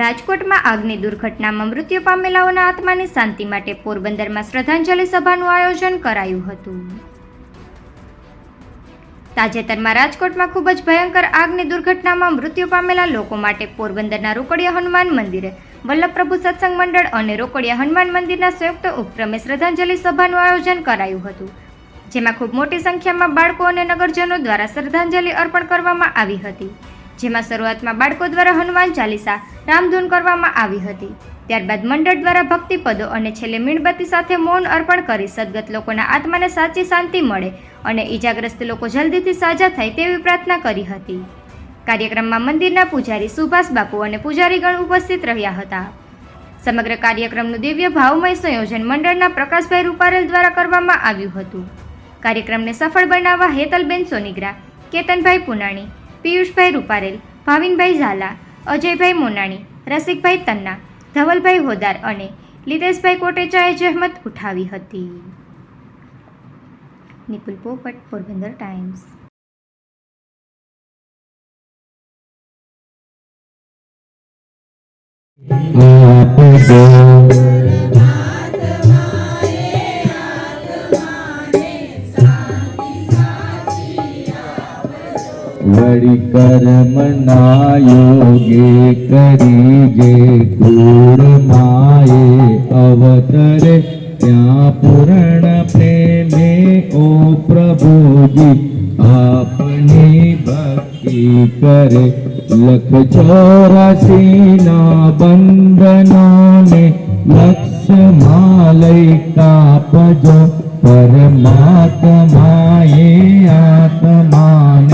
રાજકોટમાં આગની દુર્ઘટનામાં મૃત્યુ પામેલાઓના આત્માની શાંતિ માટે પોરબંદરમાં શ્રદ્ધાંજલિ સભાનું આયોજન કરાયું હતું. તાજેતરમાં રાજકોટમાં ખૂબ જ ભયંકર આગની દુર્ઘટનામાં મૃત્યુ પામેલા લોકો માટે પોરબંદરના રોકડિયા હનુમાન મંદિરે વલ્લભપ્રભુ સત્સંગ મંડળ અને રોકડિયા હનુમાન મંદિરના સંયુક્ત ઉપક્રમે શ્રદ્ધાંજલિ સભાનું આયોજન કરાયું હતું, જેમાં ખૂબ મોટી સંખ્યામાં બાળકો અને નગરજનો દ્વારા શ્રદ્ધાંજલિ અર્પણ કરવામાં આવી હતી. જેમાં શરૂઆતમાં બાળકો દ્વારા હનુમાન ચાલીસા રામધૂન કરવામાં આવી હતી. ત્યારબાદ મંડળ દ્વારા ભક્તિપદો અને છેલ્લે મીણબત્તી સાથે મૌન અર્પણ કરી સદગત લોકોના આત્માને સાચી શાંતિ મળે અને ઈજાગ્રસ્ત લોકો જલ્દીથી સાજા થાય તેવી પ્રાર્થના કરી હતી. કાર્યક્રમમાં મંદિરના પૂજારી સુભાષ બાપુ અને પૂજારીગણ ઉપસ્થિત રહ્યા હતા. સમગ્ર કાર્યક્રમનું દિવ્ય ભાવમય સંયોજન મંડળના પ્રકાશભાઈ રૂપારેલ દ્વારા કરવામાં આવ્યું હતું. કાર્યક્રમને સફળ બનાવવા હેતલબેન સોનિગ્રા, કેતનભાઈ પુનાણી પિયુષભાઈ રૂપારેલ, ભાવિનભાઈ ઝાલા, અજયભાઈ મોનાણી, રસિકભાઈ તન્ના, ધવલભાઈ હોદાર અને લીતેશભાઈ કોટેચાએ જહેમત ઉઠાવી હતી. નિપુલ પોપટ, પોરબંદર ટાઈમ્સ. આપજો વળી કર્મના યોગે કરી જે કુળ માએ અવતરે ત્યાં પૂર્ણ પ્રેમે ઓ પ્રભુજી આપની ભક્તિ કરે લખ ચોરાસી ના બંધનોને લક્ષમાં લઈ કાપજો પરમાત્માએ આત્માને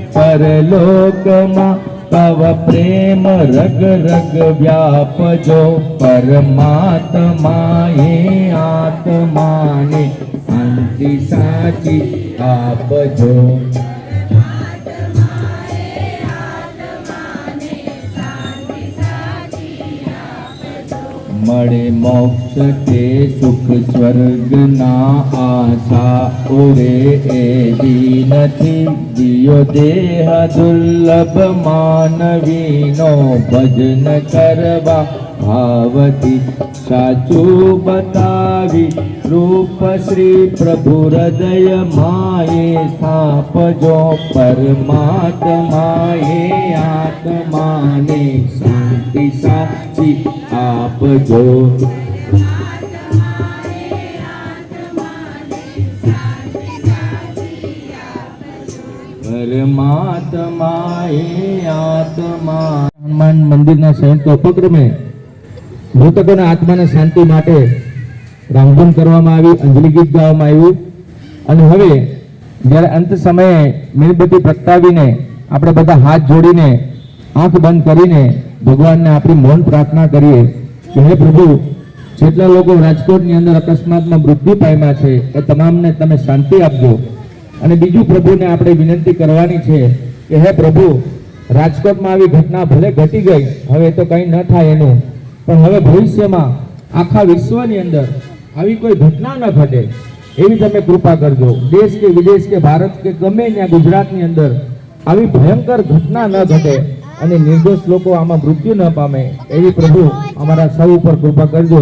પરલોકમાં તવ પ્રેમ રગ રગ વ્યાપજો. પરમાત્મા એ આત્માને શાંતિ સાચી આપજો. મળે મોક્ષ કે સુખ સ્વર્ગના આશા ઉરે એવી નથી દિયો દેહ દુર્લભ માનવીનો ભજન કરવા ભાવથી સાચું બતાવી રૂપ શ્રી પ્રભુ હૃદય માએ સ્થાપજો પરમાત્માએ આત્માને શાંતિ સાચી આપજો પરમાત્માએ આત્મા હનુમાન મંદિરના સંયુક્ત ઉપક્રમે મૃતકોના આત્માને શાંતિ માટે રામધૂન કરવામાં આવી, અંજલિ ગીત ગાવામાં આવ્યું. અને હવે, જ્યારે અંત સમયે મીણબત્તી પ્રગટાવીને આપણે બધા હાથ જોડીને, આંખ બંધ કરીને ભગવાનને આપણી મૌન પ્રાર્થના કરીએ કે હે પ્રભુ, જેટલા લોકો રાજકોટની અંદર અકસ્માતમાં મૃત્યુ પામ્યા છે, એ તમામને તમે શાંતિ આપજો. અને બીજું પ્રભુને આપણે વિનંતી કરવાની છે કે હે પ્રભુ, રાજકોટમાં આવી ઘટના ભલે ઘટી ગઈ, હવે તો કંઈ ન થાય એનું. પણ હવે ભવિષ્યમાં આખા વિશ્વની અંદર આવી કોઈ ઘટના ન ઘટે, એવી તમે કૃપા કરજો. દેશ કે વિદેશ કે ભારત કે ગમે ત્યાં ગુજરાતની અંદર આવી ભયંકર ઘટના ન ઘટે અને નિર્દોષ લોકો આમાં મૃત્યુ ન પામે, એવી પ્રભુ અમારા સૌ ઉપર કૃપા કરજો.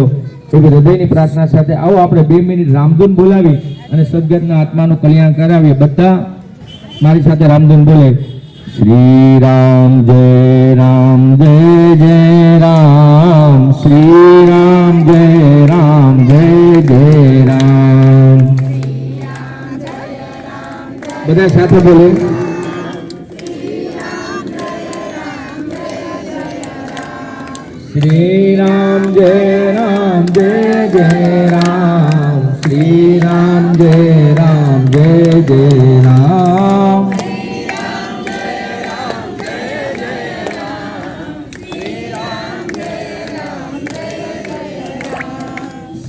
એવી હૃદયની પ્રાર્થના સાથે આવો આપણે બે મિનિટ રામધૂન બોલાવી અને સદગતના આત્માનું કલ્યાણ કરાવીએ. બધા મારી સાથે રામધૂન બોલે. શ્રી રામ જય રામ, જય જય રામ. શ્રી રામ જય રામ, જય જય રામ. બધા સાથે બોલે. શ્રી રામ જય રામ, જય જય રામ. શ્રી રામ જય રામ, જય જય